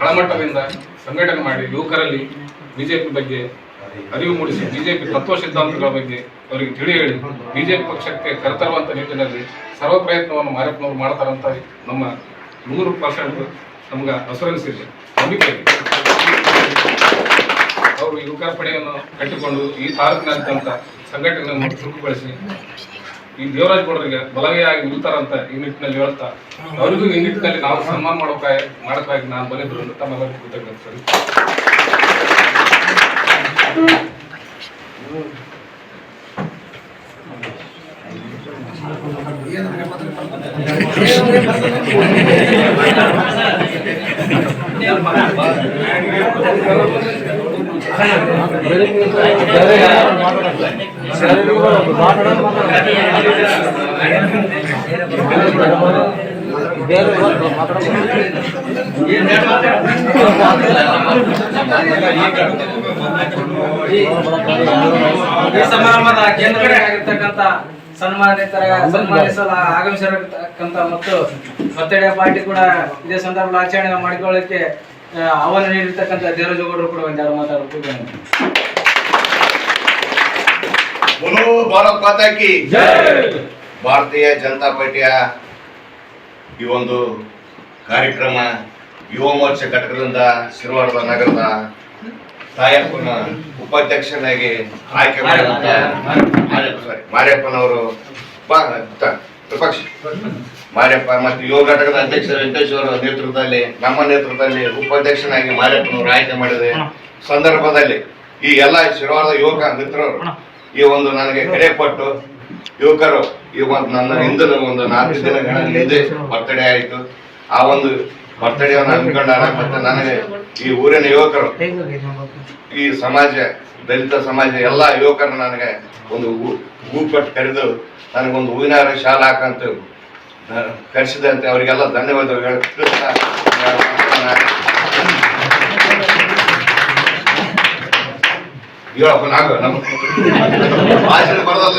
ತಳಮಟ್ಟದಿಂದ ಸಂಘಟನೆ ಮಾಡಿ ಯುವಕರಲ್ಲಿ ಬಿಜೆಪಿ ಬಗ್ಗೆ ಅರಿವು ಮೂಡಿಸಿ, ಬಿಜೆಪಿ ತತ್ವ ಸಿದ್ಧಾಂತಗಳ ಬಗ್ಗೆ ಅವರಿಗೆ ತಿಳಿ ಹೇಳಿ, ಬಿಜೆಪಿ ಪಕ್ಷಕ್ಕೆ ಕರೆತರುವಂತ ನಿಟ್ಟಿನಲ್ಲಿ ಸರ್ವ ಪ್ರಯತ್ನವನ್ನು ಮಾರಪ್ಪನವರು ಮಾಡ್ತಾರಂತ ನಮ್ಮ ನೂರು ಪರ್ಸೆಂಟ್ ನಮ್ಗೆ ಅಸುರೆನ್ಸ್ ಇದೆ, ನಂಬಿಕೆ ಅವರು ಯುವಕರ ಪಡೆಯನ್ನು ಕಟ್ಟಿಕೊಂಡು ಈ ತಾಲೂಕಿನಾದ್ಯಂತ ಸಂಘಟನೆಯನ್ನು ಚುರುಕುಗೊಳಿಸಿ ಈ ದೇವರಾಜ್ ಗೌಡರಿಗೆ ಬಲಗೈಯಾಗಿ ನಿಲ್ತಾರಂತ ಈ ನಿಟ್ಟಿನಲ್ಲಿ ಹೇಳ್ತಾ, ಅವರಿಗೂ ಈ ನಿಟ್ಟಿನಲ್ಲಿ ನಾವು ಸನ್ಮಾನ ಮಾಡೋಕ ಮಾಡೋಕ್ಕಾಗಿ ನಾನು ಬಂದಿದ್ರು ಅಂತ ತಮ್ಮೆಲ್ಲರಿಗೂ ಕೃತಜ್ಞತೆ ಈ ಸಮಾರಂಭದ ಕೇಂದ್ರ ಆಗಿರ್ತಕ್ಕಂಥ ಸನ್ಮಾನಿತರ ಸನ್ಮಾನಿಸಲು ಆಗಮಿಸಿರತಕ್ಕಂಥ ಮತ್ತು ಬರ್ತಡೇ ಪಾರ್ಟಿ ಕೂಡ ಇದೇ ಸಂದರ್ಭದಲ್ಲಿ ಆಚರಣೆ ಮಾಡಿಕೊಳ್ಳಕ್ಕೆ ಆಹ್ವಾನ ನೀಡಿರ್ತಕ್ಕಂಥ ದೇವರಾಜಗೌಡರು ಕೂಡ ಒಂದೆರಡು ಮಾತಾಡಬೇಕು बोलो ಭಾರತ್ ಮಾತಾ ಕಿ ಭಾರತೀಯ ಜನತಾ ಪಾರ್ಟಿಯ ಈ ಒಂದು ಕಾರ್ಯಕ್ರಮ ಯುವ ಮೋರ್ಚಾ ಘಟಕದಿಂದ ಶಿರವಾಡದ ನಗರದ ತಾಯಪ್ಪನ ಉಪಾಧ್ಯಕ್ಷನಾಗಿ ಆಯ್ಕೆ ಮಾಡಿದಂತ ಮಾರಿಯಪ್ಪನವರು ಬಾ ವಿಪಕ್ಷ. ಮಾರ್ಯಪ್ಪ ಮತ್ತು ಯುವ ಘಟಕದ ಅಧ್ಯಕ್ಷ ವೆಂಕಟೇಶ್ ಅವರ ನೇತೃತ್ವದಲ್ಲಿ ನಮ್ಮ ನೇತೃತ್ವದಲ್ಲಿ ಉಪಾಧ್ಯಕ್ಷನಾಗಿ ಮಾರ್ಯಪ್ಪನವರು ಆಯ್ಕೆ ಮಾಡಿದೆ. ಸಂದರ್ಭದಲ್ಲಿ ಈ ಎಲ್ಲ ಶಿರವಾರದ ಯುವಕ ಮಿತ್ರರು ಈ ಒಂದು ನನಗೆ ಕರೆ ಕೊಟ್ಟು ಯುವಕರು ಈ ಒಂದು ನನ್ನ ಹಿಂದಿನ ಒಂದು ನಾಲ್ಕು ದಿನಗಳ ಹಿಂದೆ ಬರ್ತಡೇ ಆಯಿತು. ಆ ಒಂದು ಬರ್ತಡೇವನ್ನು ಅನ್ಕೊಂಡಾರ ಮತ್ತೆ ನನಗೆ ಈ ಊರಿನ ಯುವಕರು, ಈ ಸಮಾಜ, ದಲಿತ ಸಮಾಜ ಎಲ್ಲ ಯುವಕರು ನನಗೆ ಒಂದು ಹೂ ಕೊಟ್ಟು ಕರೆದು ನನಗೊಂದು ಹೂವಿನ ಶಾಲೆ ಹಾಕಂತ ಕರೆಸಿದಂತೆ ಅವರಿಗೆಲ್ಲ ಧನ್ಯವಾದಗಳು ಹೇಳಪ್ಪ, ನಾಗ, ನಮ್ಮ ಬರೋದಲ್ಲ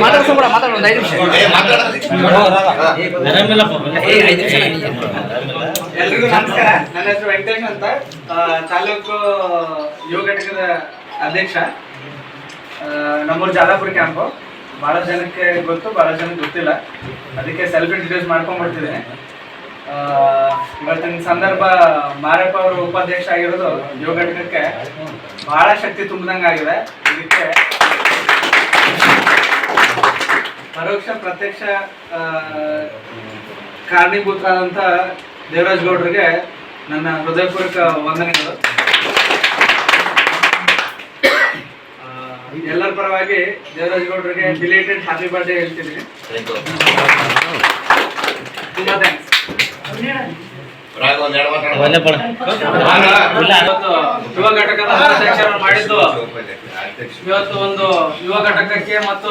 ಮಾತಾಡ್ಸೋಣ ಮಾತಾಡೋಣ ಒಂದು ಐದು ನಿಮಿಷ. ಎಲ್ರಿಗೂ ನಮಸ್ಕಾರ. ನನ್ನ ಹೆಸರು ವೆಂಕಟೇಶ್ ಅಂತ. ಆ, ತಾಲೂಕು ಯುವ ಘಟಕದ ಅಧ್ಯಕ್ಷ. ಆ, ನಮ್ಮೂರು ಜಾಲಾಪುರ ಕ್ಯಾಂಪು. ಭಾಳ ಜನಕ್ಕೆ ಗೊತ್ತು ಬಹಳ ಜನಕ್ಕೆ ಗೊತ್ತಿಲ್ಲ. ಅದಕ್ಕೆ ಸೆಲ್ಫ್ ಇಂಟ್ರೊಡ್ಯೂಸ್ ಮಾಡ್ಕೊಂಡ್ಬಿಡ್ತಿದ್ದೀನಿ ಇವತ್ತಿನ ಸಂದರ್ಭ ಮಾರಪ್ಪ ಅವರು ಉಪಾಧ್ಯಕ್ಷ ಆಗಿರೋದು ಯೋಗ ಘಟಕಕ್ಕೆ ಬಹಳ ಶಕ್ತಿ ತುಂಬಿದಂಗೆ ಆಗಿದೆ. ಇದಕ್ಕೆ ಪರೋಕ್ಷ ಪ್ರತ್ಯಕ್ಷ ಕಾರಣೀಭೂತರಾದಂಥ ದೇವರಾಜ್ ಗೌಡ್ರಿಗೆ ನನ್ನ ಹೃದಯಪೂರ್ವಕ ವಂದನೆಗಳು. ಎಲ್ಲರ ಪರವಾಗಿ ದೇವರಾಜ್ ಗೌಡ್ರಿಗೆ ಬಿಲೇಟೆಡ್ ಹ್ಯಾಪಿ ಬರ್ಡೇ ಹೇಳ್ತೀನಿ. ತುಂಬ ಥ್ಯಾಂಕ್ಸ್ ಯುವ ಘಟಕದ ಮಾಡಿದ್ದು ಇವತ್ತು ಒಂದು ಯುವ ಘಟಕಕ್ಕೆ ಮತ್ತು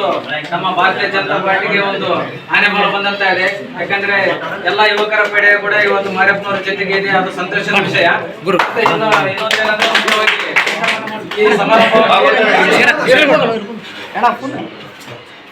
ನಮ್ಮ ಭಾರತೀಯ ಜನತಾ ಪಾರ್ಟಿಗೆ ಒಂದು ಆನೆ ಬಲ ಬಂದಂತ ಇದೆ ಯಾಕಂದ್ರೆ ಎಲ್ಲಾ ಯುವಕರ ಪಡೆ ಕೂಡ ಇವತ್ತು ಮಾರಪ್ಪನವರ ಜೊತೆಗೆ ಇದೆ ಅದು ಸಂತೋಷದ ವಿಷಯ ಇನ್ನೊಂದೇನಂದ್ರೆ ಮುಖ್ಯವಾಗಿ ಈ ಹೋಗ್ರೆ.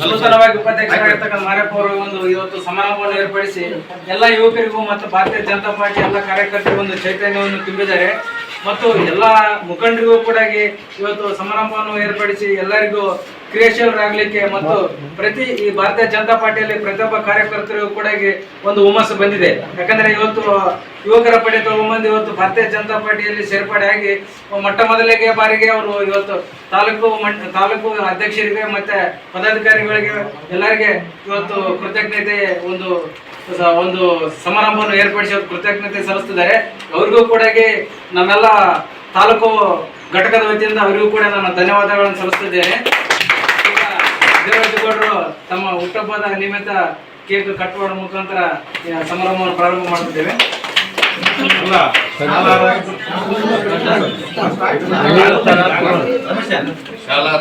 ನೂತನವಾಗಿ ಉಪಾಧ್ಯಕ್ಷರಾಗಿರ್ತಕ್ಕಂಥ ಮಾರಪ್ಪ ಅವರು ಒಂದು ಇವತ್ತು ಸಮಾರಂಭವನ್ನು ಏರ್ಪಡಿಸಿ ಎಲ್ಲ ಯುವಕರಿಗೂ ಮತ್ತು ಭಾರತೀಯ ಜನತಾ ಪಾರ್ಟಿ ಎಲ್ಲ ಕಾರ್ಯಕರ್ತರಿಗೂ ಒಂದು ಚೈತನ್ಯವನ್ನು ತುಂಬಿದ್ದಾರೆ. ಮತ್ತು ಎಲ್ಲ ಮುಖಂಡರಿಗೂ ಕೂಡ ಇವತ್ತು ಸಮಾರಂಭವನ್ನು ಏರ್ಪಡಿಸಿ ಎಲ್ಲರಿಗೂ ಕ್ರಿಯಾಶೀಲರಾಗಲಿಕ್ಕೆ ಮತ್ತು ಪ್ರತಿ ಈ ಭಾರತೀಯ ಜನತಾ ಪಾರ್ಟಿಯಲ್ಲಿ ಪ್ರತಿಯೊಬ್ಬ ಕಾರ್ಯಕರ್ತರಿಗೂ ಕೂಡ ಒಂದು ಹುಮ್ಮಸ್ಸು ಬಂದಿದೆ. ಯಾಕಂದ್ರೆ ಇವತ್ತು ಯುವಕರ ಪಡೆ ತಗೊಂಬಂದು ಇವತ್ತು ಭಾರತೀಯ ಜನತಾ ಪಾರ್ಟಿಯಲ್ಲಿ ಸೇರ್ಪಡೆಯಾಗಿ ಮೊಟ್ಟ ಮೊದಲಿಗೆ ಬಾರಿಗೆ ಅವರು ಇವತ್ತು ತಾಲೂಕು ತಾಲೂಕು ಅಧ್ಯಕ್ಷರಿಗೆ ಮತ್ತೆ ಪದಾಧಿಕಾರಿಗಳಿಗೆ ಎಲ್ಲರಿಗೆ ಇವತ್ತು ಕೃತಜ್ಞತೆ ಒಂದು ಒಂದು ಸಮಾರಂಭವನ್ನು ಏರ್ಪಡಿಸಿ ಕೃತಜ್ಞತೆ ಸಲ್ಲಿಸ್ತಿದ್ದಾರೆ. ಅವ್ರಿಗೂ ಕೂಡ ನಮ್ಮೆಲ್ಲ ತಾಲೂಕು ಘಟಕದ ವತಿಯಿಂದ ಅವರಿಗೂ ಕೂಡ ನಾನು ಧನ್ಯವಾದಗಳನ್ನು ಸಲ್ಲಿಸ್ತಿದ್ದೇನೆ. ದೇವರಾಜಗೌಡರು ತಮ್ಮ ಹುಟ್ಟುಹಬ್ಬದ ನಿಮಿತ್ತ ಕೇಕ್ ಕಟ್ ಮಾಡುವ ಮುಖಾಂತರ ಸಮಾರಂಭವನ್ನು ಪ್ರಾರಂಭ ಮಾಡುತ್ತಿದ್ದೇವೆ ಶಾಲಾ.